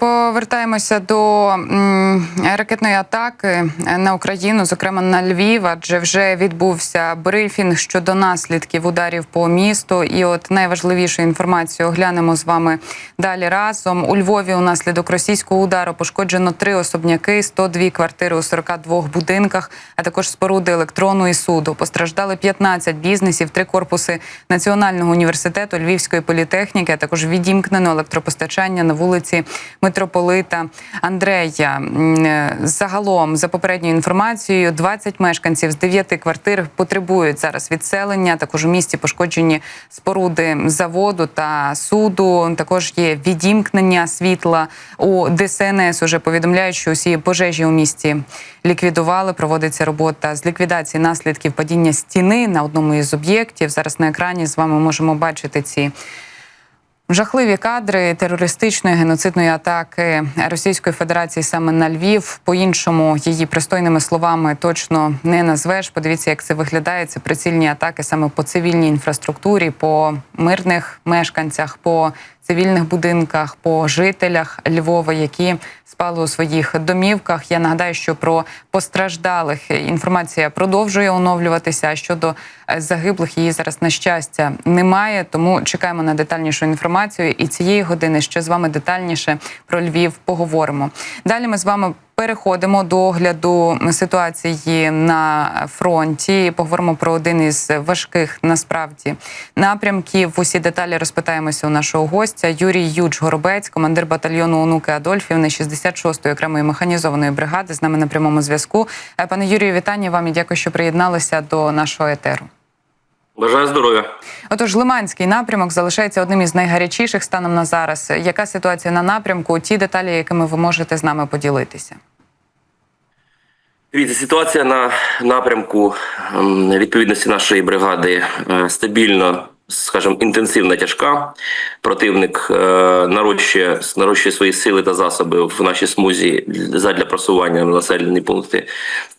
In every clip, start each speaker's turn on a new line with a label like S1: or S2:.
S1: повертаємося до ракетної атаки на Україну, зокрема на Львів, адже вже відбувся брифінг щодо наслідків ударів по місту. І от найважливішу інформацію оглянемо з вами далі разом. У Львові унаслідок російського удару пошкоджено три особняки, 102 квартири у 42 будинках, а також споруди електрону і суду. Постраждали 15 бізнесів, три корпуси Національного університету, Львівської політехніки, а також відімкнено електропостачання на вулиці митрополита Андрея. Е, Загалом, за попередньою інформацією, 20 мешканців з 9 квартир потребують зараз відселення. Також у місті пошкоджені споруди заводу та суду. Також є відімкнення світла у ДСНС. Уже повідомляють, що усі пожежі у місті ліквідували. Проводиться робота з ліквідації наслідків падіння стіни на одному із об'єктів. Зараз на екрані з вами можемо бачити ці. Жахливі кадри терористичної геноцидної атаки Російської Федерації саме на Львів. По-іншому її пристойними словами точно не назвеш. Подивіться, як це виглядає. Це прицільні атаки саме по цивільній інфраструктурі, по мирних мешканцях, по цивільних будинках, по жителях Львова, які спали у своїх домівках. Я нагадаю, що про постраждалих інформація продовжує оновлюватися. А щодо е, загиблих її зараз на щастя немає. Тому чекаємо на детальнішу інформацію. І цієї години ще з вами детальніше про Львів поговоримо. Далі ми з вами. Переходимо до огляду ситуації на фронті. Поговоримо про один із важких насправді напрямків. Усі деталі розпитаємося у нашого гостя. Юрій Юдж Горобець, командир батальйону онуки Адольфівни 66-ї окремої механізованої бригади. З нами на прямому зв'язку. Е, Пане Юрію, вітання вам і дякую, що приєдналися до нашого етеру.
S2: Бажаю здоров'я.
S1: Отож, Лиманський напрямок залишається одним із найгарячіших станом на зараз. Яка ситуація на напрямку? Ті деталі, якими ви можете з нами поділитися?
S2: Дивіться, ситуація на напрямку ем, відповідності нашої бригади е, стабільно, скажімо, інтенсивна, тяжка. Противник е, нарощує, нарощує свої сили та засоби в нашій смузі задля просування на населені пункти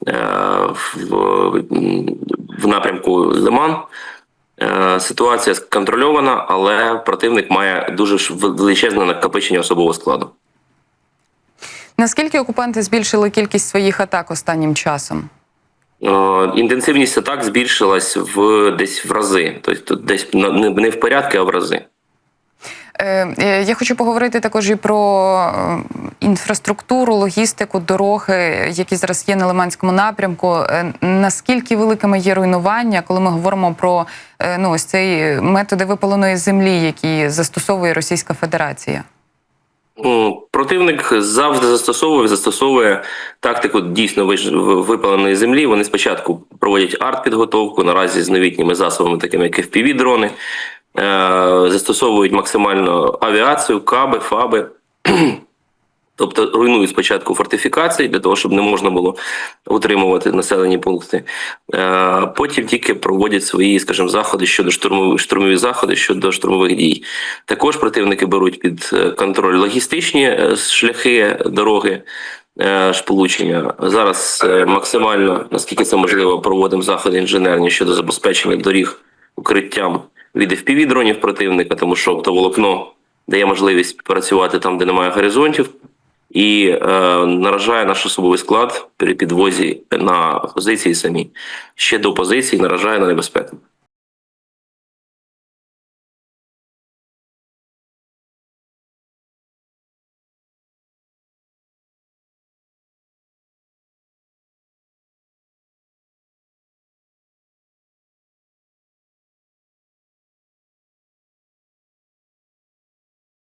S2: е, в, напрямку Лиман. Ситуація контрольована, але противник має дуже величезне накопичення особового складу.
S1: Наскільки окупанти збільшили кількість своїх атак останнім часом?
S2: Е, Інтенсивність атак збільшилась в десь в рази, тобто десь не в порядки, а в рази.
S1: Е, е, Я хочу поговорити також і про інфраструктуру, логістику, дороги, які зараз є на Лиманському напрямку. Наскільки великими є руйнування, коли ми говоримо про ну, ось цей методи випаленої землі, які застосовує Російська Федерація?
S2: Противник завжди застосовує, застосовує тактику дійсно випаленої землі. Вони спочатку проводять артпідготовку наразі з новітніми засобами, такими як FPV-дрони, е, застосовують максимально авіацію, каби, фаби. Тобто руйнують спочатку фортифікації для того, щоб не можна було утримувати населені пункти. Е, Потім тільки проводять свої, скажімо, заходи щодо штурмових штурмові заходи щодо штурмових дій. Також противники беруть під е, контроль логістичні е, шляхи дороги. Сполучення зараз максимально, наскільки це можливо, проводимо заходи інженерні щодо забезпечення доріг укриттям від fpv дронів противника, тому що оптоволокно дає можливість працювати там, де немає горизонтів, і е, наражає наш особовий склад при підвозі на позиції самі. Ще до позиції наражає на небезпеку.